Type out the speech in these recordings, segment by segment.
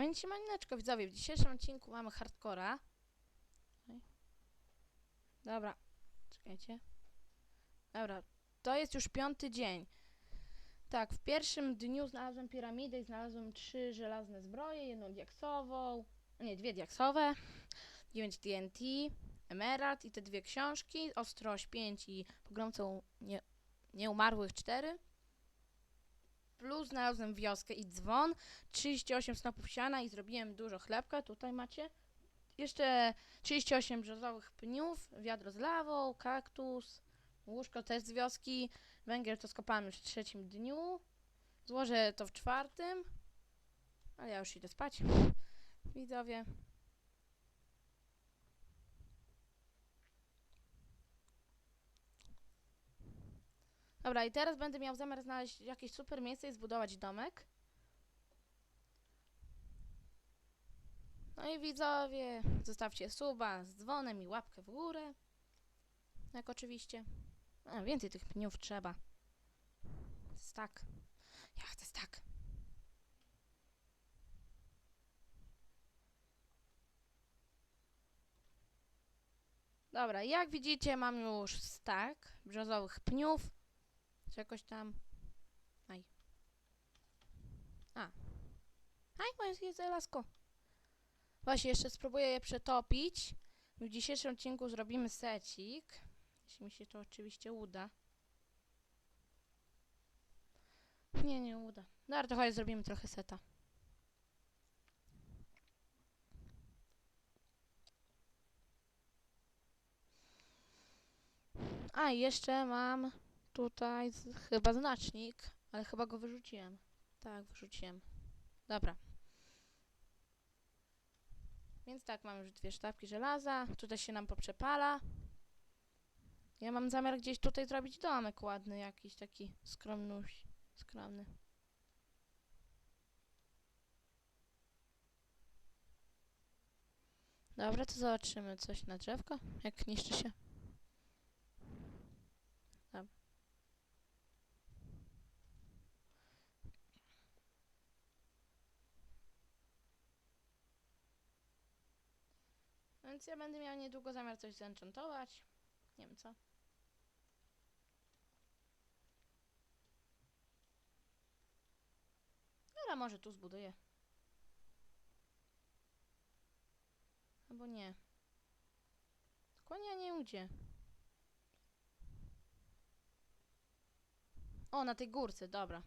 A więc siemaneczko widzowie, w dzisiejszym odcinku mamy hardcora. Dobra, czekajcie. Dobra, to jest już piąty dzień. Tak, w pierwszym dniu znalazłem piramidę i znalazłem trzy żelazne zbroje, jedną diaksową, nie, dwie diaksowe, 9 TNT, Emerald i te dwie książki, Ostrość 5 i Pogromcą nie, Nieumarłych 4. Znalazłem wioskę i dzwon, 38 snopów siana i zrobiłem dużo chlebka, tutaj macie. Jeszcze 38 brzozowych pniów, wiadro z lawą, kaktus, łóżko też z wioski, węgiel to skopałem już w trzecim dniu, złożę to w czwartym, ale ja już idę spać, widzowie. Dobra, i teraz będę miał zamiar znaleźć jakieś super miejsce i zbudować domek. No i widzowie, zostawcie suba z dzwonem i łapkę w górę. Jak oczywiście. A, więcej tych pniów trzeba. Stak. Ja chcę stak. Dobra, jak widzicie mam już stak brzozowych pniów. Czegoś tam. Aj. A. Aj, moje jest lasko. Właśnie, jeszcze spróbuję je przetopić. W dzisiejszym odcinku zrobimy secik. Jeśli mi się to oczywiście uda. Nie, nie uda. Dobra, to chodź, zrobimy trochę seta. A, jeszcze mam tutaj chyba znacznik, ale chyba go wyrzuciłem. Tak, wyrzuciłem. Dobra. Więc tak, mamy już dwie sztabki żelaza. Tutaj się nam poprzepala. Ja mam zamiar gdzieś tutaj zrobić domek ładny, jakiś taki skromnuś, skromny. Dobra, to zobaczymy coś na drzewko, jak niszczy się. Dobra. Więc ja będę miał niedługo zamiar coś zenchantować. Nie wiem co. Ale może tu zbuduję. Albo nie. Konia nie udzie. O, na tej górce, dobra.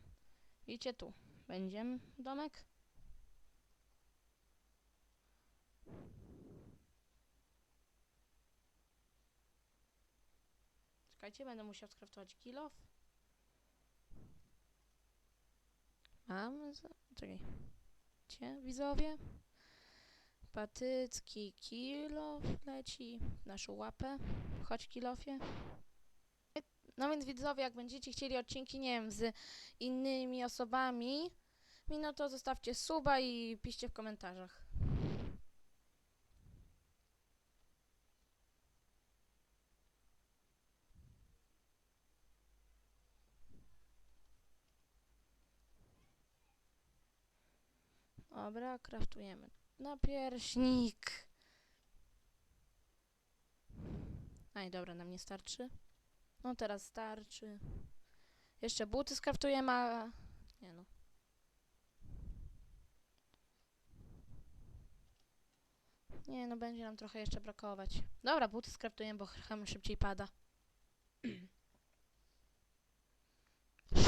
Widzicie tu. Będzie domek. Czekajcie, będę musiał skraftować kilof. Mam. Za... Czekaj. Cie, widzowie. Patycki kilof leci naszą łapę. Chodź kilofie. No więc widzowie, jak będziecie chcieli odcinki, nie wiem, z innymi osobami, mi no to zostawcie suba i piszcie w komentarzach. Dobra, kraftujemy napierśnik. Aj, dobra, nam nie starczy. No teraz starczy. Jeszcze buty skraftujemy, a... Nie no. Nie no, będzie nam trochę jeszcze brakować. Dobra, buty skraftujemy, bo ham szybciej pada.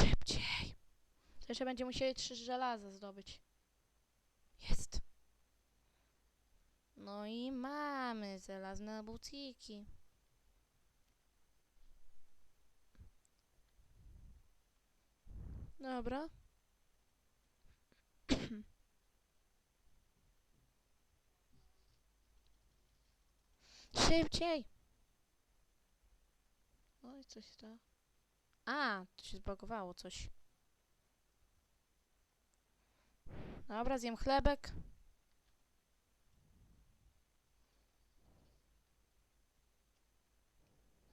Szybciej. To jeszcze będzie musieli trzy żelaza zdobyć. Jest. No i mamy żelazne buciki. Dobra. Szybciej! Oj, coś stało. A, to się zbagowało coś. Dobra, zjem chlebek.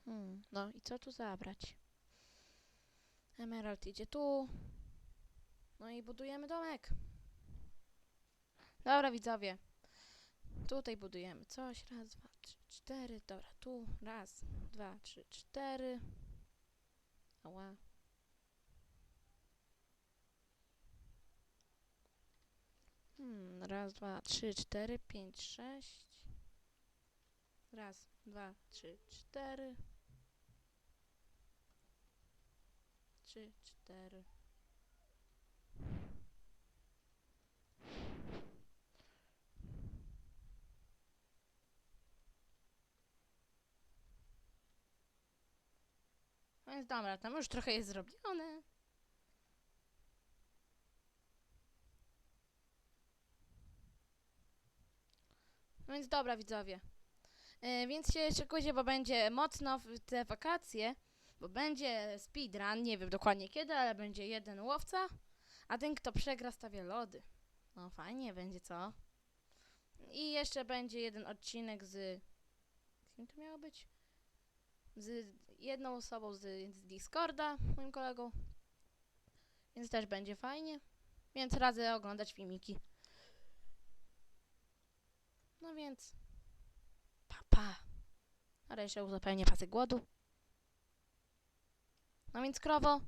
Hmm, no i co tu zabrać? Emerald idzie tu. No i budujemy domek. Dobra, widzowie. Tutaj budujemy coś. Raz, dwa, trzy, cztery. Dobra, tu. Raz, dwa, trzy, cztery. Ała. Hmm, raz, dwa, trzy, cztery, pięć, sześć. Raz, dwa, trzy, cztery. Trzy, cztery. No więc dobra, tam już trochę jest zrobione. No więc dobra, widzowie. E, więc się szykujcie, bo będzie mocno w te wakacje, bo będzie speedrun, nie wiem dokładnie kiedy, ale będzie jeden łowca, a ten, kto przegra, stawia lody. No fajnie będzie, co? I jeszcze będzie jeden odcinek z... Kim to miało być? Z jedną osobą z, z Discorda, moim kolegą. Więc też będzie fajnie. Więc radzę oglądać filmiki. No więc... Pa, pa. Ale jeszcze uzupełnię pasy głodu. No więc krowo,